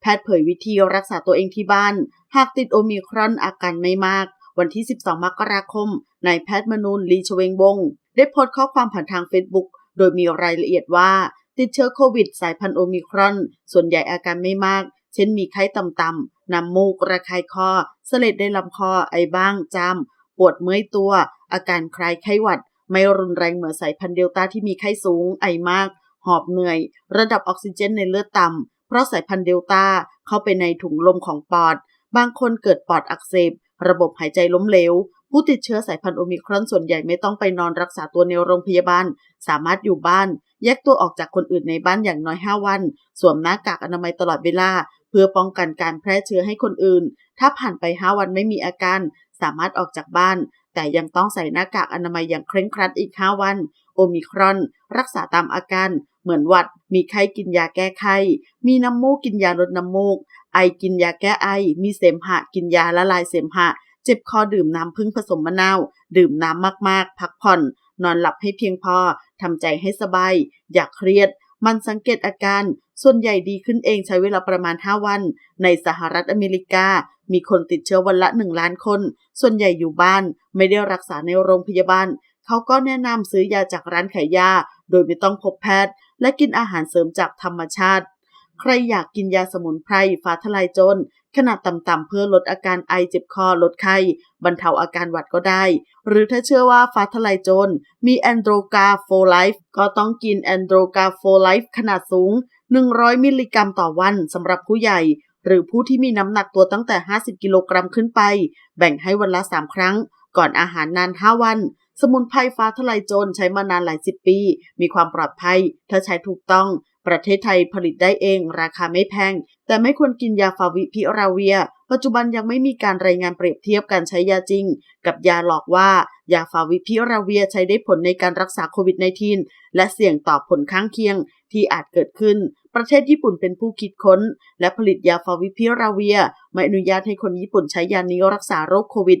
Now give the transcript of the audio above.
แพทย์เผยวิธีรักษาตัวเองที่บ้าน หากติดโอมิครอนอาการไม่มาก วันที่ 12 มกราคมนายแพทย์มนูนลีชเวงบง ได้โพสต์ข้อความผ่านทางเฟซบุ๊กโดยมีรายละเอียดว่า ติดเชื้อโควิดสายพันธุ์โอมิครอน ส่วนใหญ่อาการไม่มาก เช่นมีไข้ต่ำๆน้ำมูกระคายคอ เสลดในลำคอไอบ้างจามปวดเมื่อยตัว อาการคล้ายไข้หวัด ไม่รุนแรงเหมือนสายพันธุ์เดลต้าที่มีไข้สูงไอมาก หอบเหนื่อย ระดับออกซิเจนในเลือดต่ำ เพราะสายพันธุ์เดลต้าเข้าไปในถุงลมของปอด บางคนเกิดปอดอักเสบ ระบบหายใจล้มเหลว ผู้ติดเชื้อสายพันธุ์โอมิครอนส่วนใหญ่ไม่ต้องไปนอนรักษาตัวในโรงพยาบาล สามารถอยู่บ้าน แยกตัวออกจากคนอื่นในบ้านอย่างน้อย 5 วัน สวมหน้ากากอนามัยตลอดเวลา เพื่อป้องกันการแพร่เชื้อให้คนอื่น ถ้าผ่านไป 5 วันไม่มีอาการ สามารถออกจากบ้าน แต่ยังต้องใส่หน้ากากอนามัยอย่างเคร่งครัดอีก 5 วัน โอมิครอน รักษาตามอาการ เหมือนหวัด มีไข้กินยาแก้ไข้ มีน้ำมูกกินยาลดน้ำมูก ไอกินยาแก้ไอ มีเสมหะกินยาละลายเสมหะ เจ็บคอดื่มน้ำพึ่งผสมมะนาว ดื่มน้ำมากๆ พักผ่อน นอนหลับให้เพียงพอ ทำใจให้สบาย อย่าเครียด มันสังเกตอาการ ส่วนใหญ่ดีขึ้นเองใช้เวลาประมาณ 5 วัน ในสหรัฐอเมริกา มีคนติดเชื้อวันละ 1 ล้านคน ส่วนใหญ่อยู่บ้าน ไม่ได้รักษาในโรงพยาบาล เขาก็แนะนำซื้อยาจากร้านขายยา โดยไม่ต้องพบแพทย์ และกินอาหารเสริมจากธรรมชาติ ใครอยากกินยาสมุนไพรฟ้าทลายโจรขนาดต่ำๆเพื่อลดอาการไอเจ็บคอลดไข้ บรรเทาอาการหวัดก็ได้ หรือถ้าเชื่อว่าฟ้าทลายโจรมีแอนโดรกาโฟไลฟ์ก็ต้องกินแอนโดรกาโฟไลฟ์ขนาดสูง 100 มิลลิกรัมต่อวันสำหรับผู้ใหญ่ หรือผู้ที่มีน้ำหนักตัวตั้งแต่ 50 กิโลกรัมขึ้นไป แบ่งให้วันละ 3 ครั้ง ก่อนอาหารนาน 5 วัน สมุนไพรฟ้าทลายโจรใช้มานานหลายสิบปี มีความปลอดภัย ถ้าใช้ถูกต้อง ประเทศไทยผลิตได้เอง ราคาไม่แพง แต่ไม่ควรกินยาฟาวิพิราเวีย ปัจจุบันยังไม่มีการรายงานเปรียบเทียบการใช้ยาจริง กับยาหลอกว่ายาฟาวิพิราเวียใช้ได้ผลในการรักษาโควิด -19 และเสี่ยงต่อผลข้างเคียงที่อาจเกิดขึ้น ประเทศญี่ปุ่นเป็นผู้คิดค้น และผลิตยาฟาวิพิราเวีย ไม่อนุญาตให้คนญี่ปุ่นใช้ยานี้รักษาโรคโควิด